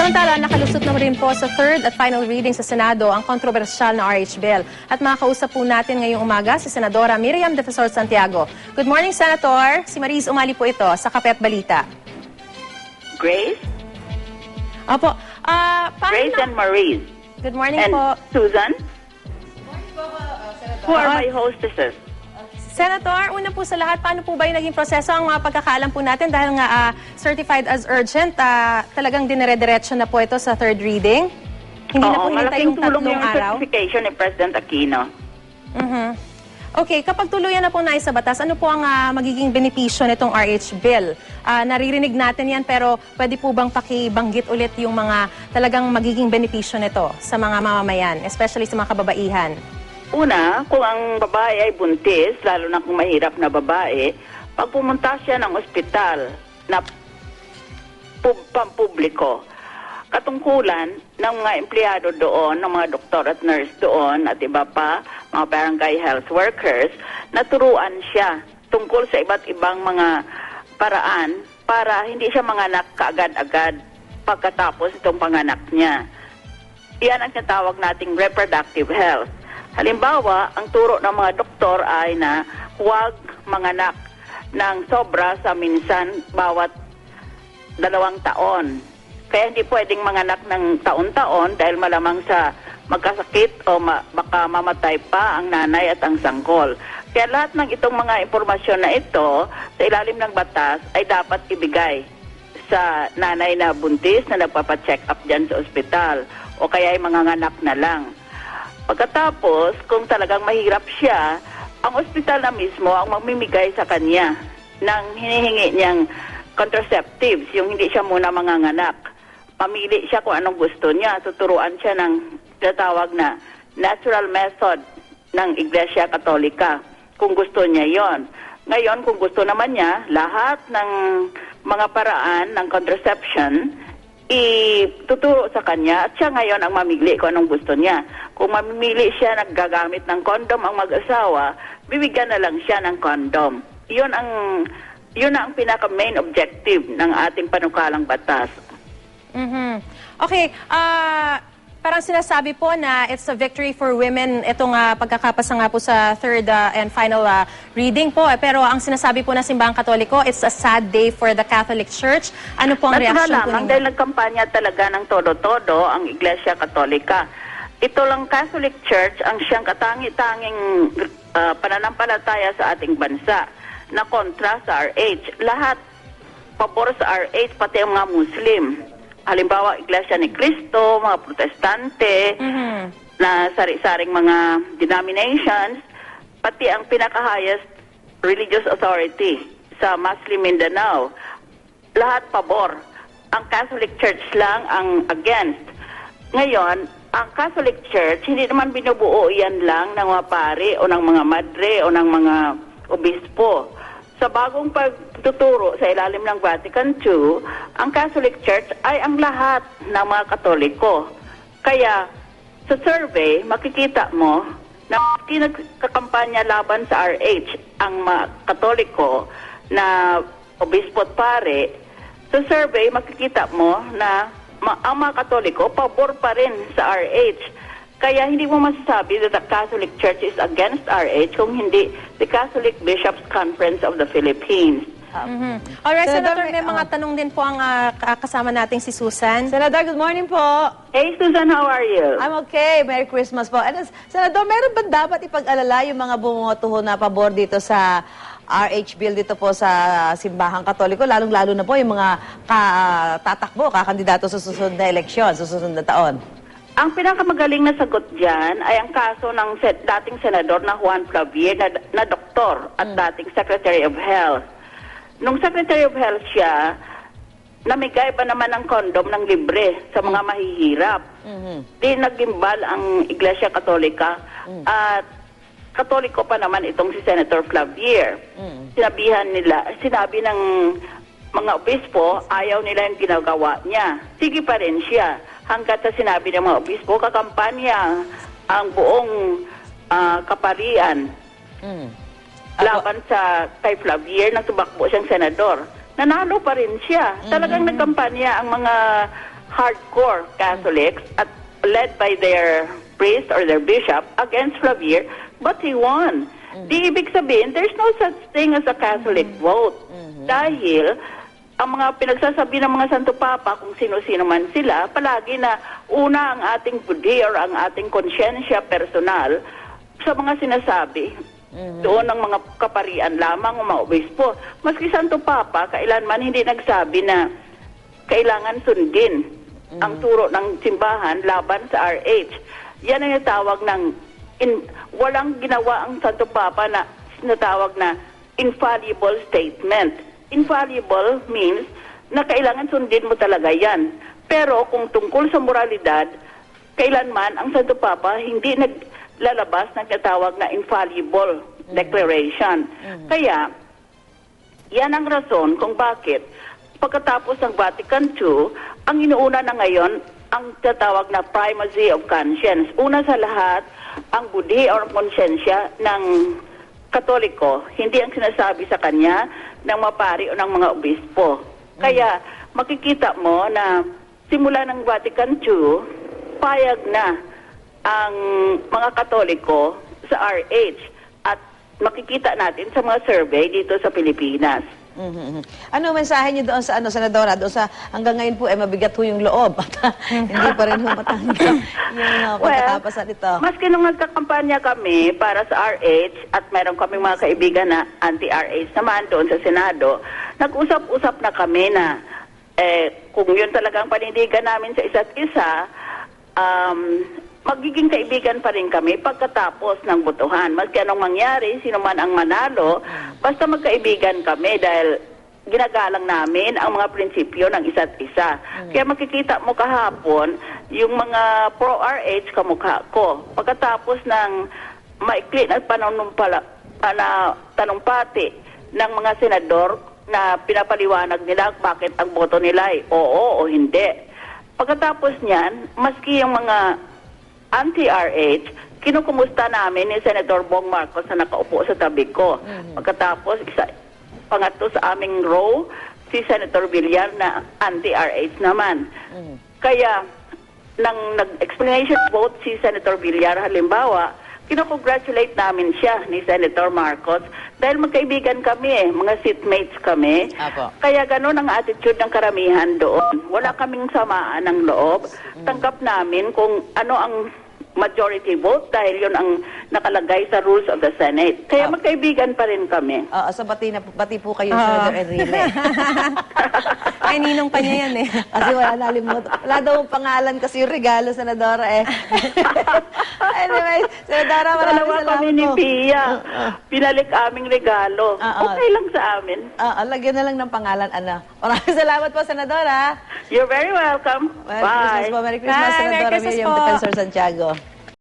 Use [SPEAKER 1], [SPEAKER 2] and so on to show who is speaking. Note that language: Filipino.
[SPEAKER 1] Samantala, nakalusot na rin po sa third at final reading sa Senado ang kontrobersyal na RH bill. At makakausap po natin ngayong umaga si Senadora Miriam Defensor Santiago. Good morning, Senator. Si Mariz Umali po ito sa Kapet Balita.
[SPEAKER 2] Grace,
[SPEAKER 1] Opo. Ah, paano
[SPEAKER 2] Grace
[SPEAKER 1] na-
[SPEAKER 2] and Maurice,
[SPEAKER 1] Good morning
[SPEAKER 2] and
[SPEAKER 1] po.
[SPEAKER 2] Susan. Who are
[SPEAKER 1] Ah.
[SPEAKER 2] my hostesses?
[SPEAKER 1] Senator, una po sa lahat, paano po ba yung naging proseso ang mga pagkakaalam po natin dahil nga ah, certified as urgent, ah, talagang dinire-diretso na po ito sa third reading? Hindi na po
[SPEAKER 2] Oo,
[SPEAKER 1] hinintay yung tatlong
[SPEAKER 2] yung
[SPEAKER 1] araw?
[SPEAKER 2] certification ni President Aquino.
[SPEAKER 1] Mhm. Okay, kapag tuluyan na po na sa batas, ano po ang ah, magiging benepisyo nitong RH bill? Ah, naririnig natin yan pero pwede po bang pakibanggit ulit yung mga talagang magiging benepisyo nito sa mga mamamayan, especially sa mga kababaihan?
[SPEAKER 2] Una, kung ang babae ay buntis, lalo na kung mahirap na babae, pag pumunta siya ng ospital na pub- pampubliko, katungkulan ng mga empleyado doon, ng mga doktor at nurse doon, at iba pa, mga barangay health workers, naturuan siya tungkol sa iba't ibang mga paraan para hindi siya manganak kaagad-agad pagkatapos itong panganak niya. Iyan ang tinatawag nating reproductive health. Halimbawa, ang turo ng mga doktor ay na huwag manganak ng sobra sa minsan bawat dalawang taon. Kaya hindi pwedeng manganak ng taon-taon dahil malamang sa magkasakit o ma- baka mamatay pa ang nanay at ang sangkol. Kaya lahat ng itong mga impormasyon na ito sa ilalim ng batas ay dapat ibigay sa nanay na buntis na nagpapacheck up dyan sa ospital o kaya ay manganganak na lang. Pagkatapos, kung talagang mahirap siya, ang ospital na mismo ang mamimigay sa kanya ng hinihingi niyang contraceptives, yung hindi siya muna manganganak. Pamili siya kung anong gusto niya. Tuturuan siya ng tinatawag na natural method ng Iglesia Katolika kung gusto niya yon. Ngayon, kung gusto naman niya, lahat ng mga paraan ng contraception, ituturo sa kanya at siya ngayon ang mamili kung anong gusto niya. Kung mamimili siya naggagamit ng kondom ang mag-asawa, bibigyan na lang siya ng kondom. Yun ang yun ang pinaka main objective ng ating panukalang batas.
[SPEAKER 1] Mhm. Okay, ah parang sinasabi po na it's a victory for women itong ah, pagkakapasa nga po sa third ah, and final ah, reading po. Eh, Pero ang sinasabi po ng Simbahang Katoliko, it's a sad day for the Catholic Church. Ano po ang
[SPEAKER 2] Natural
[SPEAKER 1] reaction po ninyo?
[SPEAKER 2] dahil nagkampanya talaga ng todo-todo ang Iglesia Katolika. Ito lang Catholic Church ang siyang katangi-tanging ah, pananampalataya sa ating bansa na kontra sa RH. Lahat pabor sa RH, pati ang mga Muslim. Halimbawa, Iglesia ni Cristo, mga Protestante,
[SPEAKER 1] Mhm.
[SPEAKER 2] na sari-saring mga denominations, pati ang pinaka-highest religious authority sa Muslim Mindanao. Lahat pabor. Ang Catholic Church lang ang against. Ngayon, ang Catholic Church, hindi naman binubuo yan lang ng mga pare o ng mga madre o ng mga obispo. Sa bagong pagtuturo sa ilalim ng Vatican II, ang Catholic Church ay ang lahat ng mga Katoliko. Kaya sa survey, makikita mo na hindi nagkakampanya laban sa RH ang mga Katoliko na obispo at pare, sa survey makikita mo na ang mga Katoliko pabor pa rin sa RH. Kaya hindi mo masasabi that the Catholic Church is against RH kung hindi the Catholic Bishops Conference of the Philippines.
[SPEAKER 1] Mhm. Alright,
[SPEAKER 3] Senator,
[SPEAKER 1] Senator, may mga tanong din po ang ah, ka- kasama nating si Susan.
[SPEAKER 3] Senador, good morning po.
[SPEAKER 2] Hey Susan, how are you?
[SPEAKER 3] I'm okay. Merry Christmas po. And, Senador, meron ba dapat ipag-alala yung mga bumoto ho na pabor dito sa RH bill dito po sa Simbahang Katoliko, lalong-lalo na po yung mga ka- tatakbo, kakandidato sa susunod na eleksyon, sa susunod na taon?
[SPEAKER 2] Ang pinakamagaling na sagot dyan ay ang kaso ng set, dating senador na Juan Flavier na, na doktor at dating Secretary of Health. Nung Secretary of Health siya, namigay pa naman ng kondom ng libre sa mga mahihirap.
[SPEAKER 3] Mhm.
[SPEAKER 2] Di nagimbal ang Iglesia Katolika at Katoliko pa naman itong si Senator Flavier.
[SPEAKER 3] Mm.
[SPEAKER 2] Sinabihan nila, sinabi ng mga obispo, ayaw nila yung ginagawa niya. Sige pa rin siya. Hanggat sa sinabi ng mga obispo, kakampanya ang buong ah, kaparian
[SPEAKER 3] Mm.
[SPEAKER 2] laban sa kay Flavier na tumakbo siyang senador. Nanalo pa rin siya. Talagang nagkampanya ang mga hardcore Catholics at led by their priest or their bishop against Flavier, but he won. Di ibig sabihin, there's no such thing as a Catholic vote. Dahil ang mga pinagsasabi ng mga Santo Papa, kung sino-sino man sila, palagi na una ang ating budi or ang ating konsyensya personal sa mga sinasabi. Doon ang mga kaparian lamang o mga obispo. Maski Santo Papa, kailanman hindi nagsabi na kailangan sundin ang turo ng simbahan laban sa RH. Yan ang natawag ng in, walang ginawa ang Santo Papa na natawag na infallible statement. Infallible means na kailangan sundin mo talaga yan. Pero kung tungkol sa moralidad, kailanman ang Santo Papa hindi naglalabas ng natawag na infallible declaration. Kaya, yan ang rason kung bakit pagkatapos ng Vatican II, ang inuuna na ngayon ang tatawag na primacy of conscience. Una sa lahat, ang budhi or konsensya ng Katoliko, hindi ang sinasabi sa kanya ng mapari o ng mga obispo. Kaya makikita mo na simula ng Vatican II, payag na ang mga Katoliko sa RH at makikita natin sa mga survey dito sa Pilipinas.
[SPEAKER 3] Mhm, mhm. Ano mensahe niyo doon sa ano senadora doon sa hanggang ngayon po eh mabigat ho yung loob at hindi pa rin ho matanggap yung uh, pagkatapasan nito.
[SPEAKER 2] maski nung nagkakampanya kami para sa RH at meron kami mga kaibigan na anti-RH naman doon sa Senado, nag-usap-usap na kami na eh, kung yun talagang panindigan namin sa isa't isa, um, magiging kaibigan pa rin kami pagkatapos ng botohan. Maski anong mangyari, sino man ang manalo, basta magkaibigan kami dahil ginagalang namin ang mga prinsipyo ng isa't isa. Kaya makikita mo kahapon, yung mga pro-RH kamukha ko. Pagkatapos ng maikli na panunumpala, ah, na tanumpati ng mga senador na pinapaliwanag nila bakit ang boto nila ay oo o hindi. Pagkatapos niyan, maski yung mga anti-RH, kinukumusta namin ni Senator Bong Marcos na nakaupo sa tabi ko. Pagkatapos, isa, pangatlo sa aming row, si Senator Villar na anti-RH naman. Kaya, nang nag-explanation vote si Senator Villar, halimbawa, kinukongratulate namin siya ni Senator Marcos dahil magkaibigan kami eh, mga seatmates kami.
[SPEAKER 3] Apo.
[SPEAKER 2] Kaya ganun ang attitude ng karamihan doon. Wala kaming samaan ng loob. Tanggap namin kung ano ang majority vote dahil yun ang nakalagay sa rules of the Senate. Kaya
[SPEAKER 3] Ah.
[SPEAKER 2] magkaibigan pa rin kami.
[SPEAKER 3] Oo, so bati, na, bati po kayo,
[SPEAKER 1] Ah.
[SPEAKER 3] Senator Enrile.
[SPEAKER 1] Ay, ninong pa niya yan eh.
[SPEAKER 3] kasi wala nalimutan. Wala daw ang pangalan kasi yung regalo, Senadora eh. anyway, Senadora, maraming
[SPEAKER 2] Dalawa
[SPEAKER 3] salamat
[SPEAKER 2] kami ni
[SPEAKER 3] po.
[SPEAKER 2] Pia. Pinalik aming regalo.
[SPEAKER 3] Ah, ah.
[SPEAKER 2] Okay lang sa amin.
[SPEAKER 3] Ah, ah, lagyan na lang ng pangalan, ano. Maraming salamat po, Senadora.
[SPEAKER 2] You're very welcome.
[SPEAKER 3] Merry
[SPEAKER 2] Bye.
[SPEAKER 3] Christmas po. Merry Christmas,
[SPEAKER 1] Bye. Merry
[SPEAKER 3] Senadora
[SPEAKER 1] Christmas
[SPEAKER 3] Miriam
[SPEAKER 1] po.
[SPEAKER 3] Defensor Santiago.